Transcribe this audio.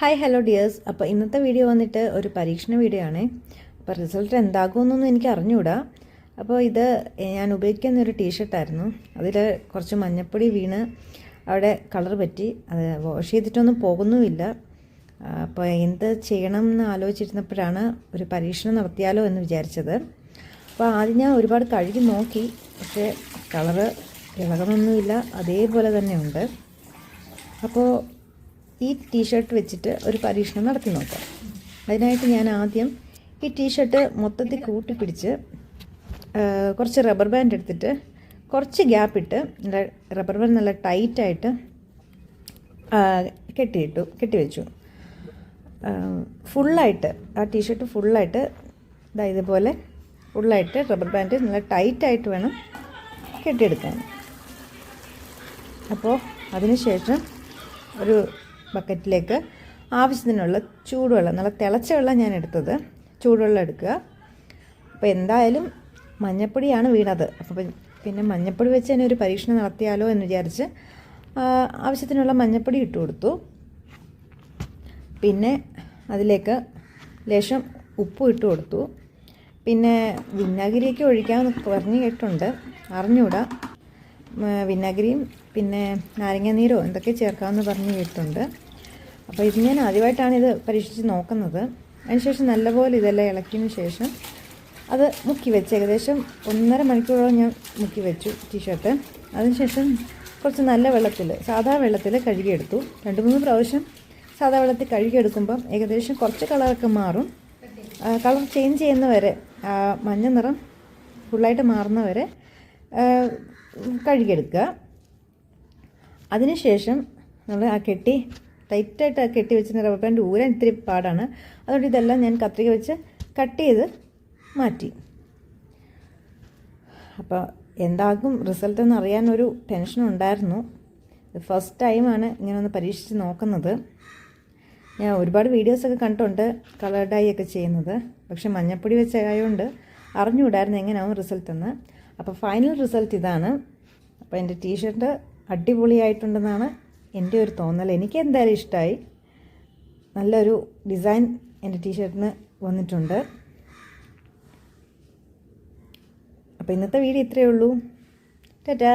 Hi hello dears അപ്പോൾ ഇന്നത്തെ video വന്നിട്ട് ഒരു പരീക്ഷണ വീഡിയോ ആണ്. അപ്പോൾ റിസൾട്ട് എന്താകുമെന്നൊന്നും എനിക്ക് അറിഞ്ഞുകൂടാ അപ്പോൾ ഇത് ഞാൻ ഉപയോഗിക്കുന്ന ഒരു ടീഷർട്ടായിരുന്നു അതിൽ കുറച്ച് മഞ്ഞപ്പൊടി വീണ് അവിടെ കളർ പറ്റി. അത് വാഷ് ചെയ്തിട്ടൊന്നും പോകുന്നുമില്ല. അപ്പോൾ എന്ത് ചെയ്യണം എന്ന് ആലോചിച്ചിരുന്നപ്പോഴാണ് ഒരു പരീക്ഷണം നടത്തിയാലോ എന്ന് വിചാരിച്ചത്. അപ്പോൾ ആദ്യം ഞാൻ ഒരുപാട് കഴുകി നോക്കി. പക്ഷേ കളറ് ഇളകണമൊന്നുമില്ല. അതേപോലെ തന്നെ ഉണ്ട്. അപ്പോൾ ഈ ടീഷർട്ട് വെച്ചിട്ട് ഒരു പരീക്ഷണം നടത്തി നോക്കാം. അതിനായിട്ട് ഞാൻ ആദ്യം ഈ ടീഷർട്ട് മൊത്തത്തിൽ കൂട്ടിപ്പിടിച്ച് പിടിച്ച് കുറച്ച് റബ്ബർ ബാൻഡ് എടുത്തിട്ട് കുറച്ച് ഗ്യാപ്പ് ഇട്ട് നല്ല റബ്ബർ ബാൻഡ് നല്ല ടൈറ്റായിട്ട് കെട്ടിയിട്ടു കെട്ടിവെച്ചു ഫുള്ളായിട്ട് ആ ടീഷർട്ട് ഫുള്ളായിട്ട് ഇതാ ഇതുപോലെ ഫുള്ളായിട്ട് റബ്ബർ ബാൻഡ് നല്ല ടൈറ്റായിട്ട് വേണം കെട്ടിയെടുക്കാൻ. അപ്പോൾ അതിനുശേഷം ഒരു ബക്കറ്റിലേക്ക് ആവശ്യത്തിനുള്ള ചൂടുവെള്ളം നല്ല തിളച്ച വെള്ളം ഞാൻ എടുത്തത്. ചൂടുവെള്ളം എടുക്കുക. അപ്പോൾ എന്തായാലും മഞ്ഞപ്പൊടിയാണ് വീണത്. അപ്പോൾ പിന്നെ മഞ്ഞപ്പൊടി വെച്ച് തന്നെ ഒരു പരീക്ഷണം നടത്തിയാലോ എന്ന് വിചാരിച്ച് ആവശ്യത്തിനുള്ള മഞ്ഞപ്പൊടി ഇട്ട് കൊടുത്തു. പിന്നെ അതിലേക്ക് ലേശം ഉപ്പും ഇട്ട് കൊടുത്തു. പിന്നെ വിനാഗിരിയൊക്കെ ഒഴിക്കാമെന്ന് പറഞ്ഞു കേട്ടുണ്ട് അറിഞ്ഞൂടാ വിനാഗിരിയും പിന്നെ നാരങ്ങാനീരോ എന്തൊക്കെ ചേർക്കാമെന്ന് പറഞ്ഞ് കേട്ടിട്ടുണ്ട്. അപ്പോൾ ഇത് ഞാൻ ആദ്യമായിട്ടാണ് ഇത് പരീക്ഷിച്ച് നോക്കുന്നത്. അതിനുശേഷം നല്ലപോലെ ഇതെല്ലാം ഇളക്കിയതിന് ശേഷം അത് മുക്കി വെച്ച് ഏകദേശം ഒന്നര മണിക്കൂറോളം ഞാൻ മുക്കി വെച്ചു ടീഷർട്ട്. അതിനുശേഷം കുറച്ച് നല്ല വെള്ളത്തിൽ സാധാ വെള്ളത്തിൽ കഴുകിയെടുത്തു. രണ്ട് മൂന്ന് പ്രാവശ്യം സാധാ വെള്ളത്തിൽ കഴുകിയെടുക്കുമ്പം ഏകദേശം കുറച്ച് കളറൊക്കെ മാറും. കളർ ചേഞ്ച് ചെയ്യുന്ന വരെ മഞ്ഞ നിറം ഫുള്ളായിട്ട് മാറുന്നവരെ വരെ കഴുകിയെടുക്കുക. അതിനുശേഷം നമ്മൾ ആ കെട്ടി ടൈറ്റായിട്ട് ആ കെട്ടി വെച്ചിരുന്ന റബ്ബർ ബാൻഡ് ഊരാൻ ഇത്തിരി പാടാണ്. അതുകൊണ്ട് ഇതെല്ലാം ഞാൻ കത്രിക വെച്ച് കട്ട് ചെയ്ത് മാറ്റി. അപ്പോൾ എന്താകും റിസൾട്ട് എന്ന് അറിയാൻ ഒരു ടെൻഷൻ ഉണ്ടായിരുന്നു. ഫസ്റ്റ് ടൈമാണ് ഇങ്ങനെ ഒന്ന് പരീക്ഷിച്ച് നോക്കുന്നത്. ഞാൻ ഒരുപാട് വീഡിയോസൊക്കെ കണ്ടിട്ടുണ്ട് കളർ ഡൈ ഒക്കെ ചെയ്യുന്നത്. പക്ഷെ മഞ്ഞപ്പൊടി വെച്ചായതുകൊണ്ട് അറിഞ്ഞുകൂടായിരുന്നു എങ്ങനെയാവും റിസൾട്ട് എന്ന്. അപ്പോൾ ഫൈനൽ റിസൾട്ട് ഇതാണ്. അപ്പോൾ എന്റെ ടീഷർട്ട് അടിപൊളിയായിട്ടുണ്ടെന്നാണ് എന്റെ ഒരു തോന്നൽ. എനിക്ക് എന്തായാലും ഇഷ്ടമായി നല്ലൊരു ഡിസൈൻ എന്റെ ടീഷർട്ടിന് വന്നിട്ടുണ്ട്. അപ്പോൾ ഇന്നത്തെ വീഡിയോ ഇത്രയേ ഉള്ളൂ. ടാറ്റാ.